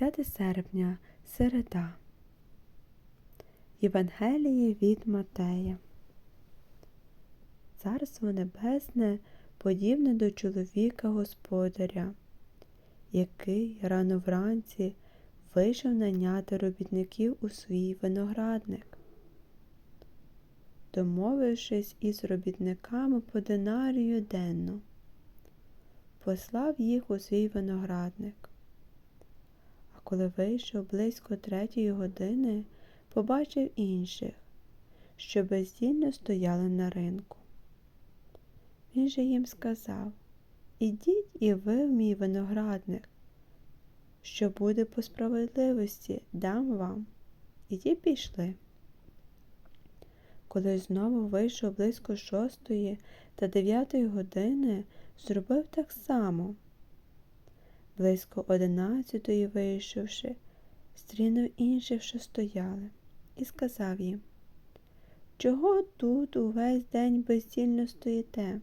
10 серпня, середа. Євангеліє від Матея. Царство Небесне подібне до чоловіка господаря, який рано вранці вийшов наняти робітників у свій виноградник. Домовившись із робітниками по динарію денно, послав їх у свій виноградник. Коли вийшов близько третьої години, побачив інших, що бездільно стояли на ринку. Він же їм сказав Ідіть і ви в мій виноградник, що буде по справедливості, дам вам. І ті пішли. Коли знову вийшов близько шостої та дев'ятої години, зробив так само. Близько одинадцятої вийшовши, стрінув інших, що стояли, і сказав їм Чого тут увесь день безцільно стоїте?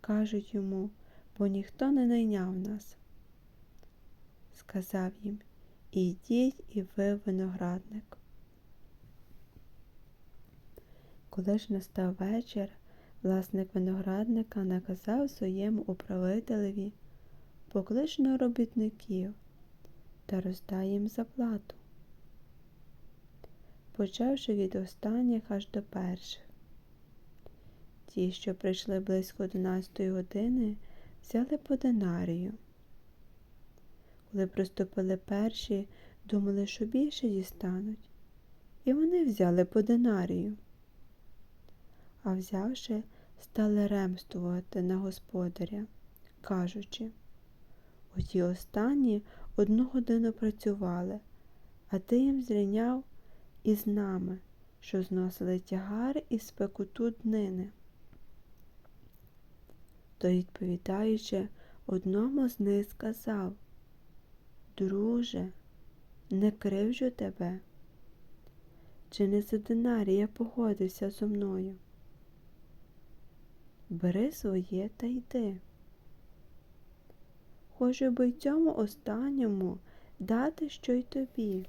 Кажуть йому, бо ніхто не найняв нас. Сказав їм Ідіть і ви виноградник. Коли ж настав вечір, власник виноградника наказав своєму управителеві поклич на робітників та роздай їм заплату, почавши від останніх аж до перших. Ті, що прийшли близько 11 години, взяли по динарію. Коли приступили перші, думали, що більше дістануть, і вони взяли по динарію. А взявши, стали ремствувати на господаря, кажучи Оті останні одну годину працювали, а ти їм зрівняв із нами, що зносили тягар і спекуту днини. То, відповідаючи, одному з них сказав Друже, не кривжу тебе. Чи не за динарія погодився зо мною? Бери своє та йди. Хочу би й цьому останньому дати що й тобі.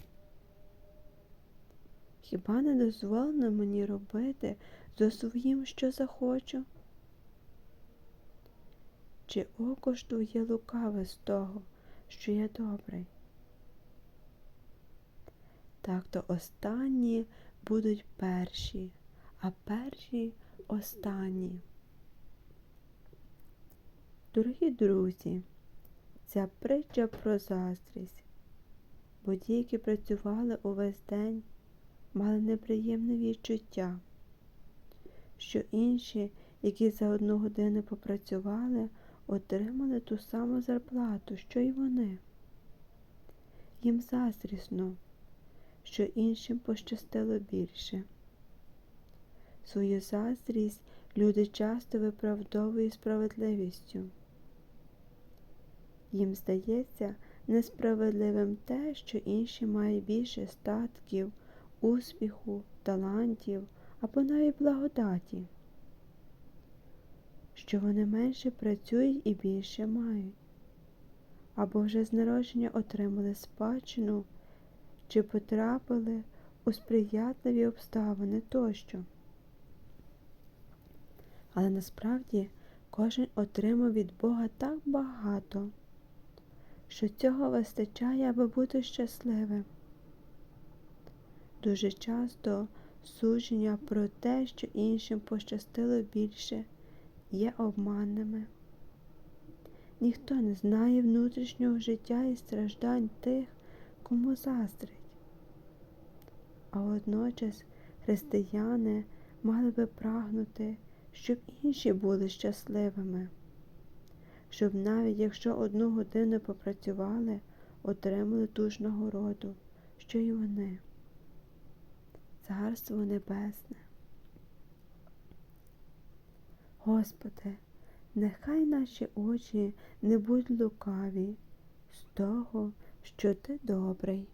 Хіба не дозволено мені робити зо своїм, що захочу? Чи око ж твоє лукаве з того, що я добрий? Так то останні будуть перші, а перші останні. Дорогі друзі, ця притча про заздрість, бо ті, які працювали увесь день, мали неприємне відчуття, що інші, які за одну годину попрацювали, отримали ту саму зарплату, що й вони. Їм заздрісно, що іншим пощастило більше. Свою заздрість люди часто виправдовують справедливістю. Їм здається несправедливим те, що інші мають більше статків, успіху, талантів або навіть благодаті, що вони менше працюють і більше мають, або вже з народження отримали спадщину чи потрапили у сприятливі обставини тощо. Але насправді кожен отримав від Бога так багато що цього вистачає, аби бути щасливим. Дуже часто судження про те, що іншим пощастило більше, є обманними. Ніхто не знає внутрішнього життя і страждань тих, кому заздрить. А водночас християни мали би прагнути, щоб інші були щасливими щоб навіть якщо одну годину попрацювали, отримали ту ж нагороду, що й вони. Царство Небесне. Господи, нехай наші очі не будуть лукаві з того, що Ти добрий.